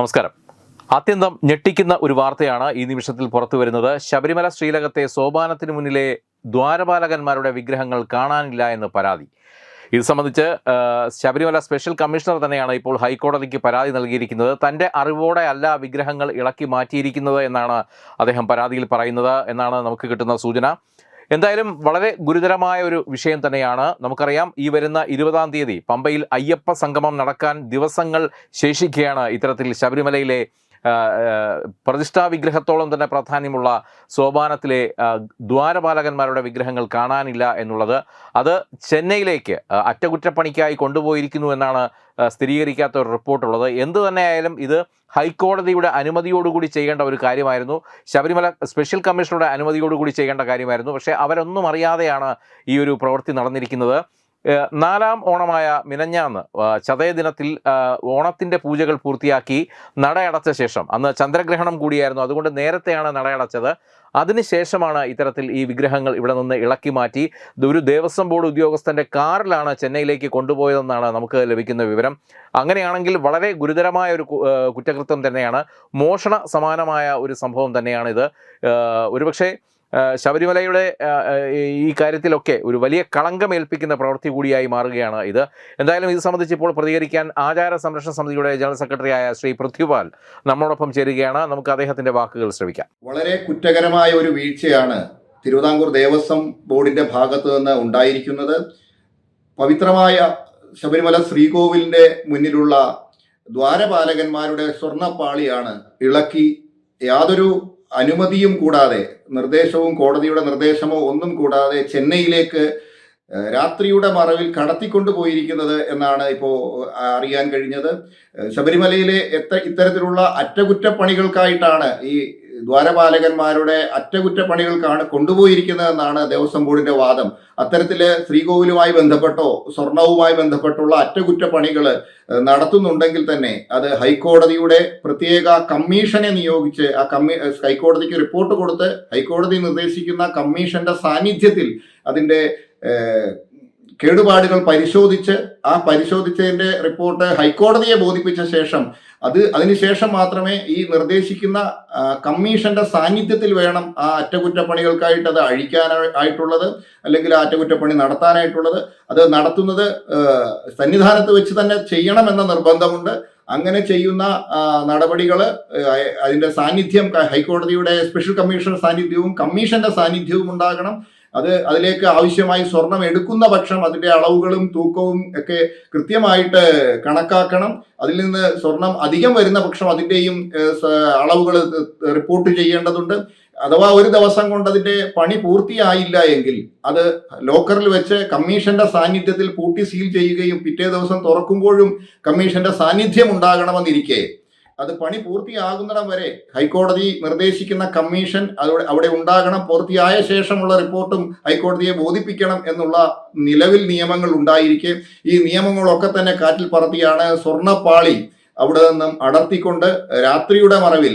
നമസ്കാരം. അത്യന്തം ഞെട്ടിക്കുന്ന ഒരു വാർത്തയാണ് ഈ നിമിഷത്തിൽ പുറത്തു വരുന്നത്. ശബരിമല ശ്രീലകത്തെ സോപാനത്തിന് മുന്നിലെ ദ്വാരപാലകന്മാരുടെ വിഗ്രഹങ്ങൾ കാണാനില്ല എന്ന് പരാതി. ഇത് സംബന്ധിച്ച് ശബരിമല സ്പെഷ്യൽ കമ്മീഷണർ തന്നെയാണ് ഇപ്പോൾ ഹൈക്കോടതിക്ക് പരാതി നൽകിയിരിക്കുന്നത്. തന്റെ അറിവോടെ അല്ല വിഗ്രഹങ്ങൾ ഇളക്കി മാറ്റിയിരിക്കുന്നത് എന്നാണ് അദ്ദേഹം പരാതിയിൽ പറയുന്നത് എന്നാണ് നമുക്ക് കിട്ടുന്ന സൂചന. എന്തായാലും വളരെ ഗുരുതരമായ ഒരു വിഷയം തന്നെയാണ്. നമുക്കറിയാം ഈ വരുന്ന ഇരുപതാം തീയതി പമ്പയിൽ അയ്യപ്പ സംഗമം നടക്കാൻ ദിവസങ്ങൾ ശേഷിക്കുകയാണ് ഇത്തരത്തിൽ ശബരിമലയിലെ പ്രതിഷ്ഠാ വിഗ്രഹത്തോളം തന്നെ പ്രാധാന്യമുള്ള സോപാനത്തിലെ ദ്വാരപാലകന്മാരുടെ വിഗ്രഹങ്ങൾ കാണാനില്ല എന്നുള്ളത് അത് ചെന്നൈയിലേക്ക് അറ്റകുറ്റപ്പണിക്കായി കൊണ്ടുപോയിരിക്കുന്നു എന്നാണ് സ്ഥിരീകരിക്കാത്ത ഒരു റിപ്പോർട്ടുള്ളത്. എന്ത് തന്നെയായാലും ഇത് ഹൈക്കോടതിയുടെ അനുമതിയോടുകൂടി ചെയ്യേണ്ട ഒരു കാര്യമായിരുന്നു. ശബരിമല സ്പെഷ്യൽ കമ്മീഷണറുടെ അനുമതിയോടുകൂടി ചെയ്യേണ്ട കാര്യമായിരുന്നു. പക്ഷേ അവരൊന്നും അറിയാതെയാണ് ഈ ഒരു പ്രവൃത്തി നടന്നിരിക്കുന്നത്. നാലാം ഓണമായ മിനഞ്ഞാന്ന് ചതയ ദിനത്തിൽ ഓണത്തിന്റെ പൂജകൾ പൂർത്തിയാക്കി നടയടച്ച ശേഷം അന്ന് ചന്ദ്രഗ്രഹണം കൂടിയായിരുന്നു. അതുകൊണ്ട് നേരത്തെയാണ് നടയടച്ചത്. അതിനുശേഷമാണ് ഇത്തരത്തിൽ ഈ വിഗ്രഹങ്ങൾ ഇവിടെ നിന്ന് ഇളക്കി മാറ്റി. ഒരു ദേവസ്വം ബോർഡ് ഉദ്യോഗസ്ഥന്റെ കാറിലാണ് ചെന്നൈയിലേക്ക് കൊണ്ടുപോയതെന്നാണ് നമുക്ക് ലഭിക്കുന്ന വിവരം. അങ്ങനെയാണെങ്കിൽ വളരെ ഗുരുതരമായ ഒരു കുറ്റകൃത്യം തന്നെയാണ്. മോഷണ സമാനമായ ഒരു സംഭവം തന്നെയാണിത്. ഒരുപക്ഷെ ശബരിമലയുടെ ഈ കാര്യത്തിലൊക്കെ ഒരു വലിയ കളങ്കമേൽപ്പിക്കുന്ന പ്രവൃത്തി കൂടിയായി മാറുകയാണ് ഇത്. എന്തായാലും ഇത് സംബന്ധിച്ച് ഇപ്പോൾ പ്രതികരിക്കാൻ ആചാര സംരക്ഷണ സമിതിയുടെ ജനറൽ സെക്രട്ടറിയായ ശ്രീ പൃഥ്വിപാൽ നമ്മളോടൊപ്പം ചേരുകയാണ്. നമുക്ക് അദ്ദേഹത്തിന്റെ വാക്കുകൾ ശ്രമിക്കാം വളരെ കുറ്റകരമായ ഒരു വീഴ്ചയാണ് തിരുവിതാംകൂർ ദേവസ്വം ബോർഡിന്റെ ഭാഗത്ത് നിന്ന് ഉണ്ടായിരിക്കുന്നത്. പവിത്രമായ ശബരിമല ശ്രീകോവിലിന്റെ മുന്നിലുള്ള ദ്വാരപാലകന്മാരുടെ സ്വർണപ്പാളിയാണ് ഇളക്കി യാതൊരു അനുമതിയും കൂടാതെ നിർദ്ദേശവും കോടതിയുടെ നിർദ്ദേശമോ ഒന്നും കൂടാതെ ചെന്നൈയിലേക്ക് രാത്രിയുടെ മറവിൽ കടത്തിക്കൊണ്ടു പോയിരിക്കുന്നത് എന്നാണ് ഇപ്പോൾ അറിയാൻ കഴിഞ്ഞത്. ശബരിമലയിലെ എത്ര ഇത്തരത്തിലുള്ള അറ്റകുറ്റപ്പണികൾക്കായിട്ടാണ് ഈ ദ്വാരപാലകന്മാരുടെ അറ്റകുറ്റപ്പണികൾക്കാണ് കൊണ്ടുപോയിരിക്കുന്നതെന്നാണ് ദേവസ്വം ബോർഡിന്റെ വാദം. അത്തരത്തിൽ ശ്രീകോവിലുമായി ബന്ധപ്പെട്ടോ സ്വർണവുമായി ബന്ധപ്പെട്ടുള്ള അറ്റകുറ്റപ്പണികൾ നടത്തുന്നുണ്ടെങ്കിൽ തന്നെ അത് ഹൈക്കോടതിയുടെ പ്രത്യേക കമ്മീഷനെ നിയോഗിച്ച് ആ കമ്മീ ഹൈക്കോടതിക്ക് റിപ്പോർട്ട് കൊടുത്ത് ഹൈക്കോടതി നിർദ്ദേശിക്കുന്ന കമ്മീഷന്റെ സാന്നിധ്യത്തിൽ അതിന്റെ കേടുപാടുകൾ പരിശോധിച്ച് ആ പരിശോധിച്ചതിന്റെ റിപ്പോർട്ട് ഹൈക്കോടതിയെ ബോധിപ്പിച്ച ശേഷം അത് അതിനുശേഷം മാത്രമേ ഈ നിർദ്ദേശിക്കുന്ന കമ്മീഷന്റെ സാന്നിധ്യത്തിൽ വേണം ആ അറ്റകുറ്റപ്പണികൾക്കായിട്ട് അത് അഴിക്കാനായിട്ടുള്ളത് അല്ലെങ്കിൽ ആ അറ്റകുറ്റപ്പണി നടത്താനായിട്ടുള്ളത്. അത് നടത്തുന്നത് സന്നിധാനത്ത് വെച്ച് തന്നെ ചെയ്യണമെന്ന നിർബന്ധമുണ്ട്. അങ്ങനെ ചെയ്യുന്ന നടപടികൾ അതിന്റെ സാന്നിധ്യം ഹൈക്കോടതിയുടെ സ്പെഷ്യൽ കമ്മീഷൻ സാന്നിധ്യവും കമ്മീഷന്റെ സാന്നിധ്യവും ഉണ്ടാകണം. അത് അതിലേക്ക് ആവശ്യമായി സ്വർണം എടുക്കുന്ന പക്ഷം അതിന്റെ അളവുകളും തൂക്കവും ഒക്കെ കൃത്യമായിട്ട് കണക്കാക്കണം. അതിൽ നിന്ന് സ്വർണം അധികം വരുന്ന പക്ഷം അതിന്റെയും അളവുകൾ റിപ്പോർട്ട് ചെയ്യേണ്ടതുണ്ട്. അഥവാ ഒരു ദിവസം കൊണ്ട് അതിന്റെ പണി പൂർത്തിയായില്ല എങ്കിൽ അത് ലോക്കറിൽ വെച്ച് കമ്മീഷന്റെ സാന്നിധ്യത്തിൽ പൂട്ടി സീൽ ചെയ്യുകയും പിറ്റേ ദിവസം തുറക്കുമ്പോഴും കമ്മീഷന്റെ സാന്നിധ്യം ഉണ്ടാകണമെന്നിരിക്കെ അത് പണി പൂർത്തിയാകുന്നിടം വരെ ഹൈക്കോടതി നിർദ്ദേശിക്കുന്ന കമ്മീഷൻ അതോടെ അവിടെ ഉണ്ടാകണം പൂർത്തിയായ ശേഷമുള്ള റിപ്പോർട്ടും ഹൈക്കോടതിയെ ബോധിപ്പിക്കണം എന്നുള്ള നിലവിൽ നിയമങ്ങൾ ഉണ്ടായിരിക്കെ. ഈ നിയമങ്ങളൊക്കെ തന്നെ കാറ്റിൽ പറത്തിയാണ് സ്വർണപ്പാളി. അവിടെ നിന്നും അടർത്തിക്കൊണ്ട് രാത്രിയുടെ മറവിൽ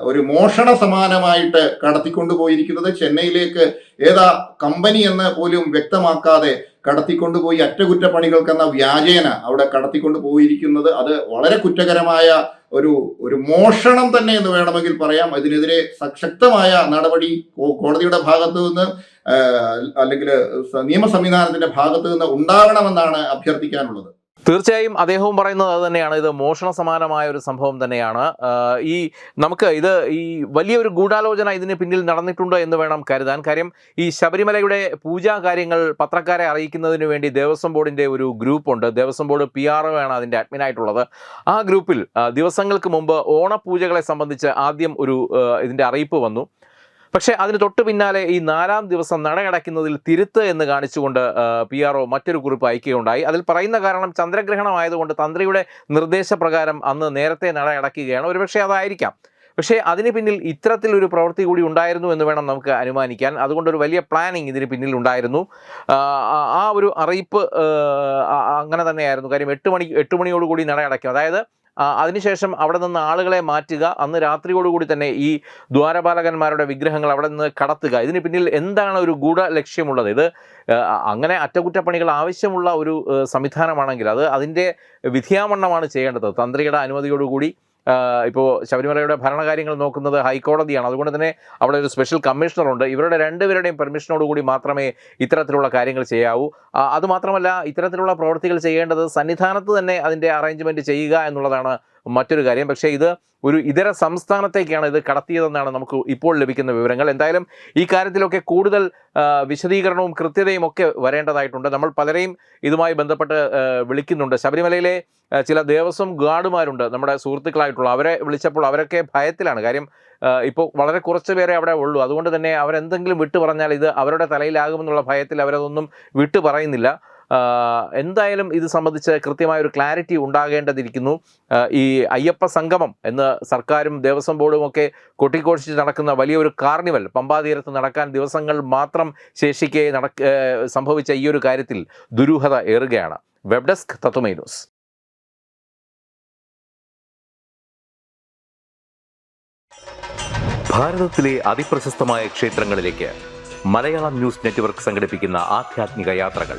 ഒരു മോഷണ സമാനമായിട്ട് കടത്തിക്കൊണ്ടു പോയിരിക്കുന്നത് ചെന്നൈയിലേക്ക് ഏതാ കമ്പനി എന്ന് പോലും വ്യക്തമാക്കാതെ കടത്തിക്കൊണ്ടുപോയി അറ്റകുറ്റപ്പണികൾക്കെന്ന വ്യാജേന അവിടെ കടത്തിക്കൊണ്ടു പോയിരിക്കുന്നത്. അത് വളരെ കുറ്റകരമായ ഒരു ഒരു മോഷണം തന്നെ എന്ന് വേണമെങ്കിൽ പറയാം. അതിനെതിരെ ശക്തമായ നടപടി കോടതിയുടെ ഭാഗത്തു നിന്ന് അല്ലെങ്കിൽ നിയമ സംവിധാനത്തിന്റെ ഭാഗത്തു നിന്ന് ഉണ്ടാകണമെന്നാണ് അഭ്യർത്ഥിക്കാനുള്ളത്. തീർച്ചയായും അദ്ദേഹവും പറയുന്നത് അത് തന്നെയാണ്. ഇത് മോഷണ സമാനമായ ഒരു സംഭവം തന്നെയാണ്. ഈ നമുക്ക് ഇത് ഈ വലിയൊരു ഗൂഢാലോചന ഇതിന് പിന്നിൽ നടന്നിട്ടുണ്ടോ എന്ന് വേണം കരുതാൻ. കാര്യം ഈ ശബരിമലയുടെ പൂജാ കാര്യങ്ങൾ പത്രക്കാരെ അറിയിക്കുന്നതിന് വേണ്ടി ദേവസ്വം ബോർഡിന്റെ ഒരു ഗ്രൂപ്പുണ്ട്. ദേവസ്വം ബോർഡ് പി ആർ ആണ് അതിന്റെ അഡ്മിനായിട്ടുള്ളത് ആ ഗ്രൂപ്പിൽ ദിവസങ്ങൾക്ക് മുമ്പ് ഓണപൂജകളെ സംബന്ധിച്ച് ആദ്യം ഒരു ഇതിന്റെ അറിയിപ്പ് വന്നു. പക്ഷേ അതിന് തൊട്ട് പിന്നാലെ ഈ നാലാം ദിവസം നടയടയ്ക്കുന്നതിൽ തിരുത്ത് എന്ന് കാണിച്ചുകൊണ്ട് പി ആർ ഒ മറ്റൊരു കുറിപ്പ് അയക്കുകയുണ്ടായി. അതിൽ പറയുന്ന കാരണം ചന്ദ്രഗ്രഹണമായതുകൊണ്ട് തന്ത്രിയുടെ നിർദ്ദേശപ്രകാരം അന്ന് നേരത്തെ നടയടയ്ക്കുകയാണ്. ഒരുപക്ഷെ അതായിരിക്കാം. പക്ഷേ അതിന് പിന്നിൽ ഇത്തരത്തിലൊരു പ്രവൃത്തി കൂടി ഉണ്ടായിരുന്നു എന്ന് വേണം നമുക്ക് അനുമാനിക്കാൻ. അതുകൊണ്ടൊരു വലിയ പ്ലാനിങ് ഇതിന് പിന്നിൽ ഉണ്ടായിരുന്നു. ആ, ഒരു അറിയിപ്പ് അങ്ങനെ തന്നെയായിരുന്നു. കാര്യം എട്ട് മണി എട്ട് മണിയോടുകൂടി നടയടയ്ക്കും. അതായത് ആ, അതിനുശേഷം അവിടെ നിന്ന് ആളുകളെ മാറ്റുക. അന്ന് രാത്രിയോടുകൂടി തന്നെ ഈ ദ്വാരപാലകന്മാരുടെ വിഗ്രഹങ്ങൾ അവിടെ നിന്ന് കടത്തുക. ഇതിന് പിന്നിൽ എന്താണ് ഒരു ഗൂഢ ലക്ഷ്യമുള്ളത്? ഇത് അങ്ങനെ അറ്റകുറ്റപ്പണികൾ ആവശ്യമുള്ള ഒരു സംവിധാനമാണെങ്കിൽ അത് അതിന്റെ വിധിയാമണ്ണമാണ് ചെയ്യേണ്ടത്. തന്ത്രിയുടെ അനുമതിയോടുകൂടി ഇപ്പോൾ ശബരിമലയുടെ ഭരണകാര്യങ്ങൾ നോക്കുന്നത് ഹൈക്കോടതിയാണ്. അതുകൊണ്ട് തന്നെ അവിടെ ഒരു സ്പെഷ്യൽ കമ്മീഷണറുണ്ട് ഇവരുടെ രണ്ടുപേരുടെയും പെർമിഷനോടുകൂടി മാത്രമേ ഇത്തരത്തിലുള്ള കാര്യങ്ങൾ ചെയ്യാവൂ. അതുമാത്രമല്ല ഇത്തരത്തിലുള്ള പ്രവൃത്തികൾ ചെയ്യേണ്ടത് സന്നിധാനത്ത് തന്നെ അതിന്റെ അറേഞ്ച്മെന്റ് ചെയ്യുക എന്നുള്ളതാണ് മറ്റൊരു കാര്യം. പക്ഷേ ഇത് ഒരു ഇതര സംസ്ഥാനത്തേക്കാണ് ഇത് കടത്തിയതെന്നാണ് നമുക്ക് ഇപ്പോൾ ലഭിക്കുന്ന വിവരങ്ങൾ. എന്തായാലും ഈ കാര്യത്തിലൊക്കെ കൂടുതൽ വിശദീകരണവും കൃത്യതയും ഒക്കെ വരേണ്ടതായിട്ടുണ്ട്. നമ്മൾ പലരെയും ഇതുമായി ബന്ധപ്പെട്ട് വിളിക്കുന്നുണ്ട്. ശബരിമലയിലെ ചില ദേവസ്വം ഗാർഡുമാരുണ്ട് നമ്മുടെ സുഹൃത്തുക്കളായിട്ടുള്ള. അവരെ വിളിച്ചപ്പോൾ അവരൊക്കെ ഭയത്തിലാണ്. കാര്യം ഇപ്പോൾ വളരെ കുറച്ച് പേരെ അവിടെ ഉള്ളൂ. അതുകൊണ്ട് തന്നെ അവരെന്തെങ്കിലും വിട്ടു പറഞ്ഞാൽ ഇത് അവരുടെ തലയിലാകുമെന്നുള്ള ഭയത്തിൽ അവരതൊന്നും വിട്ടു പറയുന്നില്ല. എന്തായാലും ഇത് സംബന്ധിച്ച് കൃത്യമായ ഒരു ക്ലാരിറ്റി ഉണ്ടാകേണ്ടതിരിക്കുന്നു. ഈ അയ്യപ്പ സംഗമം എന്ന് സർക്കാരും ദേവസ്വം ബോർഡും ഒക്കെ കൊട്ടിഘോഷിച്ച് നടക്കുന്ന വലിയൊരു കാർണിവൽ പമ്പാതീരത്ത് നടക്കാൻ ദിവസങ്ങൾ മാത്രം ശേഷിക്കെ നടക്ക സംഭവിച്ച ഈ ഒരു കാര്യത്തിൽ ദുരൂഹത ഏറുകയാണ്. Web desk Tatwamayi news. ഭാരതത്തിലെ ക്ഷേത്രങ്ങളിലേക്ക് മലയാളം ന്യൂസ് നെറ്റ്വർക്ക് യാത്രകൾ.